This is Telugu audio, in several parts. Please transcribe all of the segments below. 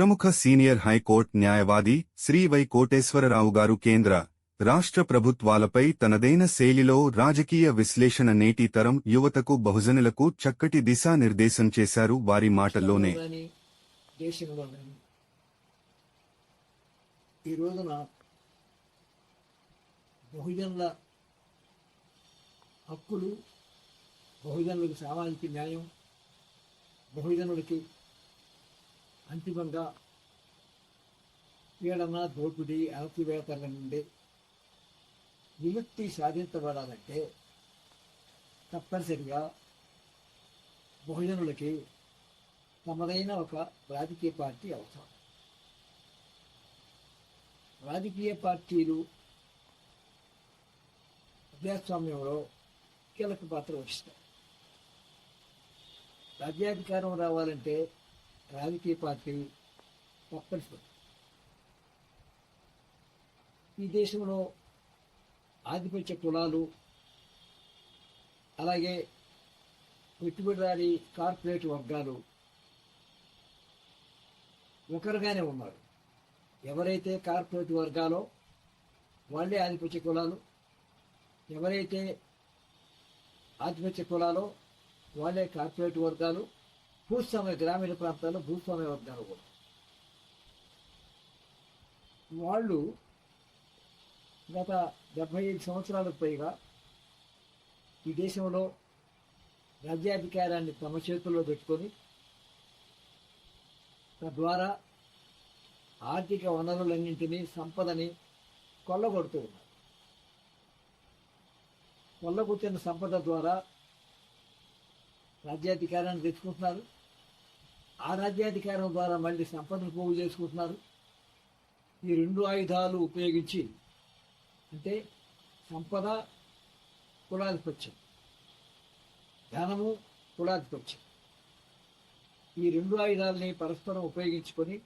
ప్రముఖ సీనియర్ హైకోర్టు న్యాయవాది శ్రీ వై కోటేశ్వరరావు గారు కేంద్ర రాష్ట్ర ప్రభుత్వాలపై తనదైన శైలిలో రాజకీయ విశ్లేషణ నేటి తరం యువతకు బహుజనులకు చక్కటి దిశానిర్దేశం చేశారు వారి మాటల్లోనే. ఈ రోజున బహుజనుల హక్కులు బహుజనులకు సామాజిక న్యాయం బహుజనులకి అంతిమంగా పీడన దోపిడీ అణచివేతల నుండి విముక్తి సాధించబడాలంటే తప్పనిసరిగా బహుజనులకి తమదైన ఒక రాజకీయ పార్టీ అవసరం. రాజకీయ పార్టీలు ప్రజాస్వామ్యంలో కీలక పాత్ర వహిస్తాయి. రాజ్యాధికారం రావాలంటే రాజకీయ పార్టీ తప్పనిసరి ఈ దేశంలో ఆధిపత్య కులాలు అలాగే పెట్టుబడిదారి కార్పొరేట్ వర్గాలు ఒకరుగానే ఉన్నారు. ఎవరైతే కార్పొరేట్ వర్గాలో వాళ్ళే ఆధిపత్య కులాలు ఎవరైతే ఆధిపత్య కులాలో వాళ్ళే కార్పొరేట్ వర్గాలు భూస్వామ్య గ్రామీణ ప్రాంతాల్లో భూస్వామ్య వర్గాలు కూడా. వాళ్ళు గత డెబ్బై ఐదు సంవత్సరాలకు పైగా ఈ దేశంలో రాజ్యాధికారాన్ని తమ చేతుల్లో పెట్టుకొని తద్వారా ఆర్థిక వనరులన్నింటినీ సంపదని కొల్లగొడుతూ ఉన్నారు. కొల్లగొట్టిన సంపద ద్వారా రాజ్యాధికారాన్ని తెచ్చుకుంటున్నారు. ఆ రాజ్యాధికారం ద్వారా మళ్ళీ సంపదను పోగు చేసుకుంటున్నారు. ఈ రెండు ఆయుధాలు ఉపయోగించి అంటే సంపద కులాధిపత్యం ధనము కులాధిపత్యం. ఈ రెండు ఆయుధాలని పరస్పరం ఉపయోగించుకొని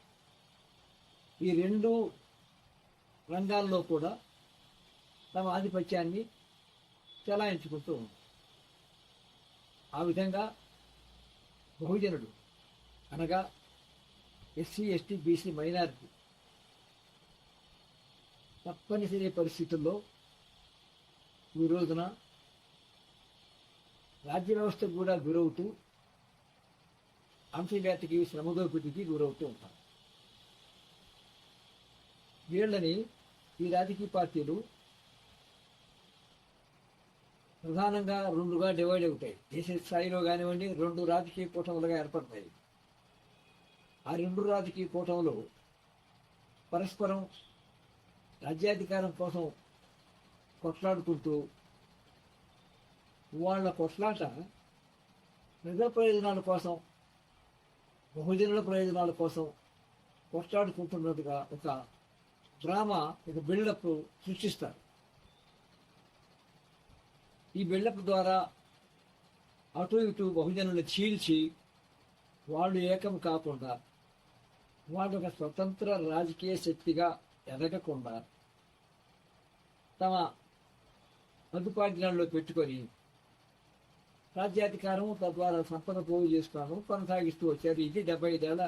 ఈ రెండు రంగాల్లో కూడా తమ ఆధిపత్యాన్ని చెలాయించుకుంటూ ఉంది ఆ విధంగా బహుజనుడు అనగా ఎస్సీ ఎస్టీ బీసీ మైనారిటీ. తప్పనిసరి పరిస్థితుల్లో ఈ రోజున రాజ్య వ్యవస్థకు కూడా గురవుతూ అంశవ్యాప్తికి శ్రమదోపిడికి గురవుతూ ఉంటారు. వీళ్ళని ఈ రాజకీయ పార్టీలు ప్రధానంగా రెండుగా డివైడ్ అవుతాయి. దేశ స్థాయిలో కానివ్వండి రెండు రాజకీయ కూటములుగా ఏర్పడతాయి. ఆ రెండు రాజకీయ కూటములు పరస్పరం రాజ్యాధికారం కోసం కొట్లాడుకుంటూ వాళ్ళ కొట్లాట ప్రజా ప్రయోజనాల కోసం బహుజనుల ప్రయోజనాల కోసం కొట్లాడుకుంటున్నట్టుగా ఒక డ్రామా ఒక బిల్డప్ సృష్టిస్తారు. ఈ బిల్డప్ ద్వారా అటు ఇటు బహుజనులు చీల్చి వాళ్ళు ఏకం కాకుండా వాడు ఒక స్వతంత్ర రాజకీయ శక్తిగా ఎదగకుండా తమ అదుపాజ్ఞాల్లో పెట్టుకొని రాజ్యాధికారం తద్వారా సంపద పోగు చేసుకోవడం కొనసాగిస్తూ వచ్చారు. ఇది డెబ్బై ఐదేళ్ళ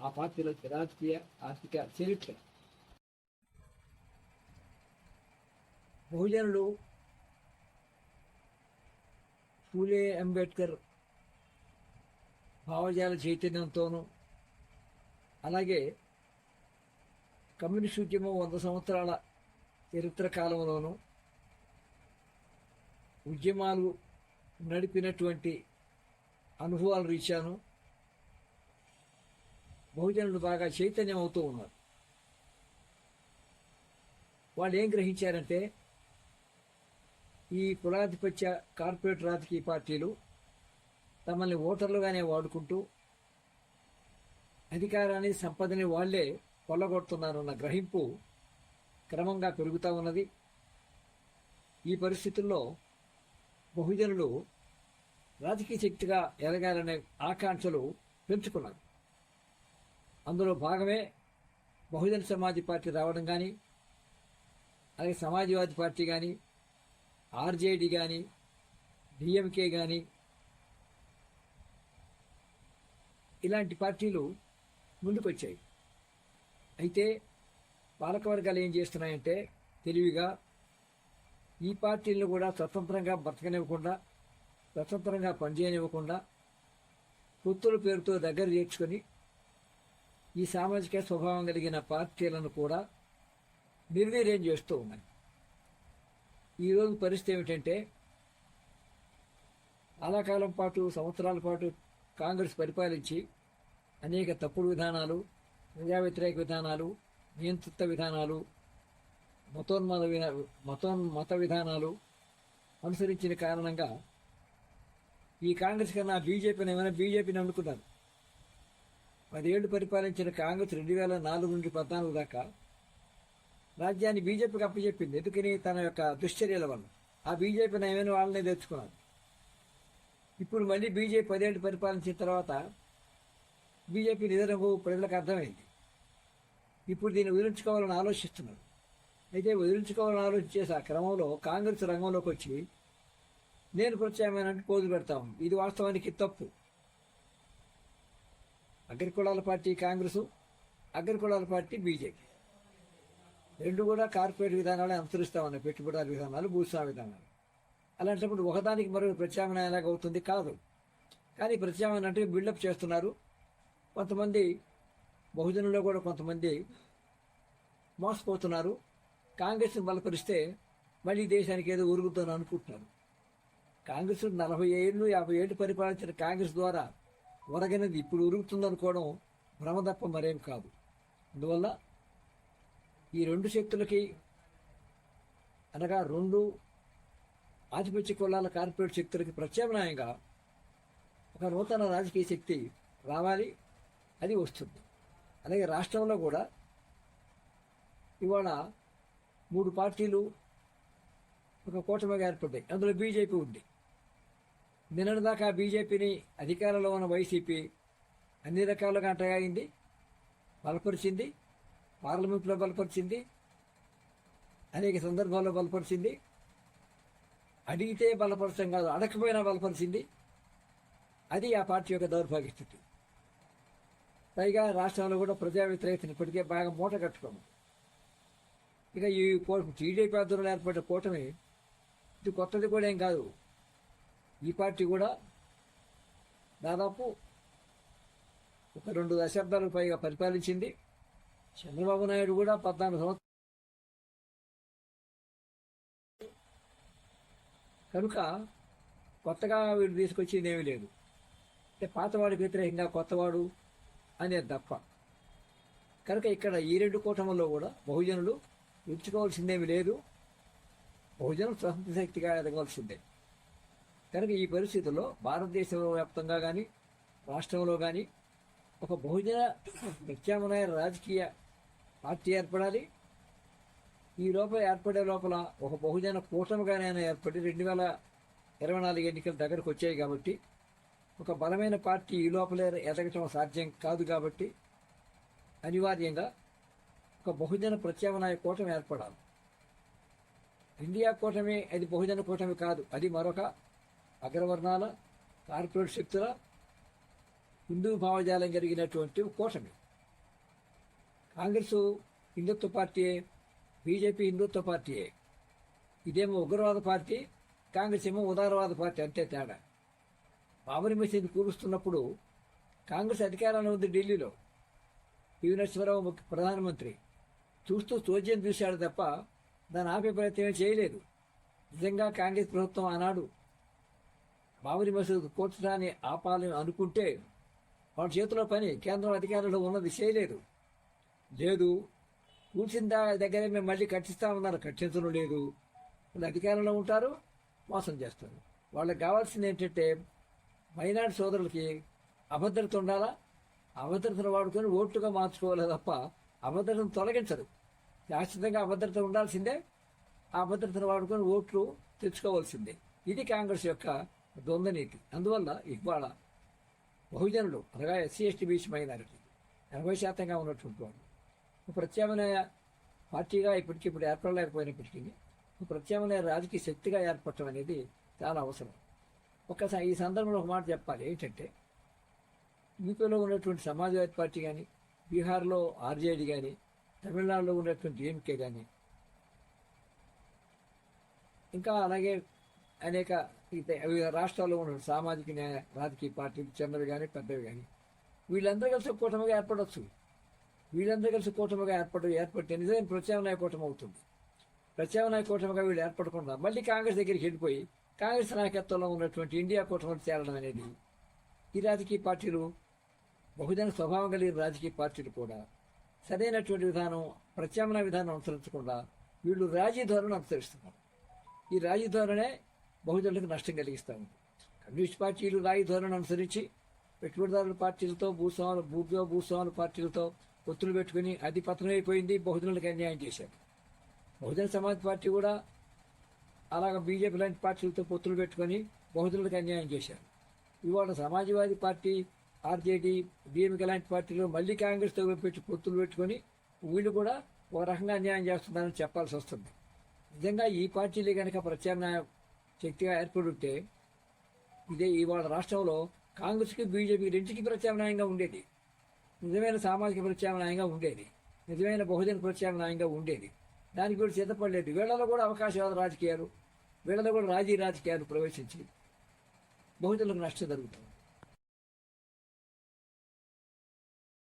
ఆ పార్టీలో రాజకీయ ఆర్థిక చరిత్ర. బహుజనులు పూలే అంబేద్కర్ భావజాల చైతన్యంతోనూ అలాగే కమ్యూనిస్ట్ ఉద్యమం వంద సంవత్సరాల చరిత్ర కాలంలోనూ ఉద్యమాలు నడిపినటువంటి అనుభవాలు రీత్యాను బహుజనులు బాగా చైతన్యం అవుతూ ఉన్నారు. వాళ్ళు ఏం గ్రహించారంటే ఈ కులాధిపత్య కార్పొరేట్ రాజకీయ పార్టీలు తమల్ని ఓటర్లుగానే వాడుకుంటూ అధికారాన్ని సంపదని వాళ్ళే కొల్లగొడుతున్నారన్న గ్రహింపు క్రమంగా పెరుగుతూ ఉన్నది. ఈ పరిస్థితుల్లో బహుజనులు రాజకీయ శక్తిగా ఎదగాలనే ఆకాంక్షలు పెంచుకున్నారు. అందులో భాగమే బహుజన సమాజ్ పార్టీ రావడం కానీ అలాగే సమాజ్వాదీ పార్టీ కానీ ఆర్జేడీ కానీ డిఎంకే కానీ ఇలాంటి పార్టీలు ముందుకొచ్చాయి. అయితే పాలకవర్గాలు ఏం చేస్తున్నాయంటే తెలివిగా ఈ పార్టీలను కూడా స్వతంత్రంగా బ్రతకనివ్వకుండా స్వతంత్రంగా పనిచేయనివ్వకుండా పొత్తుల పేరుతో దగ్గర చేర్చుకొని ఈ సామాజిక స్వభావం కలిగిన పార్టీలను కూడా నిర్వీర్యం చేస్తూ ఉన్నాయి. ఈరోజు పరిస్థితి ఏమిటంటే చాలా కాలం పాటు సంవత్సరాల పాటు కాంగ్రెస్ పరిపాలించి అనేక తప్పుడు విధానాలు ప్రజా వ్యతిరేక విధానాలు నియంతృత్వ విధానాలు మతోన్మత విధా మతోన్ మత విధానాలు అనుసరించిన కారణంగా ఈ కాంగ్రెస్ కన్నా బీజేపీని ఏమైనా బీజేపీని అనుకున్నారు. పదేళ్ళు పరిపాలించిన కాంగ్రెస్ రెండు వేల నాలుగు నుండి పద్నాలుగు దాకా రాజ్యాన్ని బీజేపీకి అప్పచెప్పింది. ఎందుకని? తన యొక్క దుశ్చర్యల వల్ల. ఆ బీజేపీ నయమైన వాళ్ళనే తెచ్చుకున్నారు. ఇప్పుడు మళ్ళీ బీజేపీ పదేళ్ళు పరిపాలించిన తర్వాత బీజేపీ నిధనము ప్రజలకు అర్థమైంది. ఇప్పుడు దీన్ని వదిలించుకోవాలని ఆలోచిస్తున్నారు. అయితే వదిలించుకోవాలని ఆలోచించేసి ఆ క్రమంలో కాంగ్రెస్ రంగంలోకి వచ్చి నేను ప్రత్యామ్నాయాన్ని పోజు పెడతాం ఇది వాస్తవానికి తప్పు. అగ్రికులాల పార్టీ కాంగ్రెస్ అగ్రికులాల పార్టీ బీజేపీ. రెండు కూడా కార్పొరేట్ విధానాలను అనుసరిస్తా పెట్టుబడిదారు విధానాలు భూస్వామి విధానాలు. అలాంటప్పుడు ఒకదానికి మరొక ప్రత్యామ్నాయాలాగా అవుతుంది కాదు. కానీ ప్రత్యామ్నాయం అంటే బిల్డప్ చేస్తున్నారు. కొంతమంది బహుజనుల్లో కూడా కొంతమంది మోసపోతున్నారు. కాంగ్రెస్ని బలపరిస్తే మళ్ళీ దేశానికి ఏదో ఉరుగుతుందని అనుకుంటున్నారు. కాంగ్రెస్ నలభై ఏళ్ళు యాభై ఏళ్ళు పరిపాలించిన కాంగ్రెస్ ద్వారా ఒరగనిది ఇప్పుడు ఉరుగుతుందనుకోవడం భ్రమ తప్ప మరేం కాదు. అందువల్ల ఈ రెండు శక్తులకి అనగా రెండు ఆధిపత్య కులాల కార్పొరేట్ శక్తులకి ప్రత్యామ్నాయంగా ఒక నూతన రాజకీయ శక్తి రావాలి. అది వస్తుంది. అలాగే రాష్ట్రంలో కూడా ఇవాళ మూడు పార్టీలు ఒక కూటమిగా ఏర్పడ్డాయి. అందులో బీజేపీ ఉంది. నిన్నటిదాకా బీజేపీని అధికారంలో ఉన్న వైసీపీ అన్ని రకాలుగా అంటగాయింది బలపరిచింది పార్లమెంట్లో బలపరిచింది అనేక సందర్భాల్లో బలపరిచింది అడిగితే బలపరచం కాదు అడగకపోయినా బలపరిచింది. అది ఆ పార్టీ యొక్క దౌర్భాగ్య స్థితి పైగా రాష్ట్రంలో కూడా ప్రజా వ్యతిరేకతను ఇప్పటికే బాగా మూట కట్టుకోము ఇక ఈ టీడీపీ ఆధ్వర్యంలో ఏర్పడిన కూటమి ఇది కొత్తది కూడా ఏం కాదు. ఈ పార్టీ కూడా దాదాపు ఒక రెండు దశాబ్దాలకు పైగా పరిపాలించింది. చంద్రబాబు నాయుడు కూడా పద్నాలుగు సంవత్సరాలు కనుక కొత్తగా వీడు తీసుకొచ్చింది ఏమీ లేదు. అంటే పాతవాడికి వ్యతిరేకంగా కొత్తవాడు అనేది తప్ప కనుక ఇక్కడ ఈ రెండు కూటముల్లో కూడా బహుజనులు ఎంచుకోవాల్సిందేమి లేదు. బహుజనం స్వతంత్ర శక్తిగా ఎదగవలసిందే. కనుక ఈ పరిస్థితుల్లో భారతదేశ వ్యాప్తంగా కానీ రాష్ట్రంలో కానీ ఒక బహుజన ప్రత్యామ్నాయ రాజకీయ పార్టీ ఏర్పడాలి. ఈ లోపల ఏర్పడే లోపల ఒక బహుజన కూటమిగానైనా ఏర్పడి రెండు వేల ఇరవై నాలుగు ఎన్నికలు దగ్గరకు వచ్చాయి కాబట్టి ఒక బలమైన పార్టీ ఈ లోపలే ఎదగటం సాధ్యం కాదు కాబట్టి అనివార్యంగా ఒక బహుజన ప్రత్యామ్నాయ కూటమి ఏర్పడాలి. ఇండియా కూటమి అది బహుజన కూటమి కాదు. అది మరొక అగ్రవర్ణాల కార్పొరేట్ శక్తుల హిందూ భావజాలం కలిగినటువంటి కూటమి. కాంగ్రెస్ హిందుత్వ పార్టీయే బీజేపీ హిందుత్వ పార్టీయే. ఇదేమో ఉగ్రవాద పార్టీ కాంగ్రెస్ ఏమో ఉదారవాద పార్టీ అంతే తేడా. బాబరి మసీద్ కూరుస్తున్నప్పుడు కాంగ్రెస్ అధికారంలో ఉంది ఢిల్లీలో. పివి నరసింహరావు ముఖ్య ప్రధానమంత్రి. చూస్తూ చోద్యం చూశాడు తప్ప దాని ఆపే ప్రయత్నం చేయలేదు. నిజంగా కాంగ్రెస్ ప్రభుత్వం ఆనాడు బాబరి మసీద్ కూర్చడాన్ని ఆపాలని అనుకుంటే వాళ్ళ చేతిలో పని కేంద్రం అధికారంలో ఉన్నది చేయలేదు. లేదు కూర్చిన దా- దగ్గరే మేము మళ్ళీ కట్టిస్తామన్నారు. కట్టించడం లేదు. వాళ్ళు అధికారంలో ఉంటారు మోసం చేస్తారు. వాళ్ళకి కావాల్సింది ఏంటంటే మైనార్టీ సోదరులకి అభద్రత ఉండాలా? అభద్రతను వాడుకొని ఓట్లుగా మార్చుకోవాలి తప్ప అభద్రతను తొలగించదు శాశ్వతంగా అభద్రత ఉండాల్సిందే. ఆ అభద్రతను వాడుకొని ఓట్లు తెచ్చుకోవాల్సిందే. ఇది కాంగ్రెస్ యొక్క ద్వంద్వనీతి. అందువల్ల ఇవాళ బహుజనులు అనగా ఎస్సీ ఎస్టీ బీసీ మైనారిటీ ఎనభై శాతంగా ఉన్నటువంటి వాళ్ళు ప్రత్యామ్నాయ పార్టీగా ఇప్పటికిప్పుడు ఏర్పడలేకపోయినప్పటికీ ప్రత్యామ్నాయ రాజకీయ శక్తిగా ఏర్పడటం అనేది చాలా అవసరం. ఒకసారి ఈ సందర్భంలో ఒక మాట చెప్పాలి. ఏంటంటే యూపీలో ఉన్నటువంటి సమాజ్వాదీ పార్టీ కానీ బీహార్లో ఆర్జేడీ కానీ తమిళనాడులో ఉన్నటువంటి డిఎంకే కానీ ఇంకా అలాగే అనేక వివిధ రాష్ట్రాల్లో ఉన్న సామాజిక న్యాయ రాజకీయ పార్టీలు చిన్నవి కానీ పెద్దవి కానీ వీళ్ళందరూ కలిసి కూటమిగా ఏర్పడవచ్చు వీళ్ళందరూ కలిసి కూటమిగా ఏర్పడ ఏర్పడితే నిజమైన ప్రత్యామ్నాయ కూటమి అవుతుంది ప్రత్యామ్నాయ కూటమిగా వీళ్ళు ఏర్పడకుండా మళ్ళీ కాంగ్రెస్ దగ్గరికి వెళ్ళిపోయి కాంగ్రెస్ నాయకత్వంలో ఉన్నటువంటి ఇండియా కూటమిలో చేరడం అనేది ఈ రాజకీయ పార్టీలు బహుజన స్వభావం కలిగిన రాజకీయ పార్టీలు కూడా సరైనటువంటి విధానం ప్రత్యామ్నాయ విధానం అనుసరించకుండా వీళ్ళు రాజీ ధోరణి అనుసరిస్తున్నారు. ఈ రాజీ ధోరణే బహుజనులకు నష్టం కలిగిస్తూ ఉంది. కమ్యూనిస్ట్ పార్టీలు రాయి ధోరణి అనుసరించి పెట్టుబడిదారుల పార్టీలతో భూస్వాములు భూభ్యో భూస్వాముల పార్టీలతో ఒత్తులు పెట్టుకుని అది పతనమైపోయింది బహుజనులకు అన్యాయం చేశారు. బహుజన సమాజ్ పార్టీ కూడా అలాగ బీజేపీ లాంటి పార్టీలతో పొత్తులు పెట్టుకొని బహుజనులకు అన్యాయం చేశారు. ఇవాళ సమాజవాదీ పార్టీ ఆర్జేడీ డిఎంకే లాంటి పార్టీలు మళ్ళీ కాంగ్రెస్తో పెట్టి పొత్తులు పెట్టుకొని వీళ్ళు కూడా ఒక రకంగా అన్యాయం చేస్తున్నారని చెప్పాల్సి వస్తుంది. నిజంగా ఈ పార్టీలే కనుక ప్రత్యామ్నాయ శక్తిగా ఏర్పడితే ఇదే ఇవాళ రాష్ట్రంలో కాంగ్రెస్కి బీజేపీ రెండుకి ప్రత్యామ్నాయంగా ఉండేది. నిజమైన సామాజిక ప్రత్యామ్నాయంగా ఉండేది. నిజమైన బహుజన ప్రత్యామ్నాయంగా ఉండేది. దానికి కూడా సిద్ధపడలేదు. వీళ్ళలో కూడా అవకాశవాద రాజకీయాలు? వీళ్ళలో కూడా రాజీ రాజకీయాలు ప్రవేశించి బహుజనులకు నష్టం జరుగుతుంది.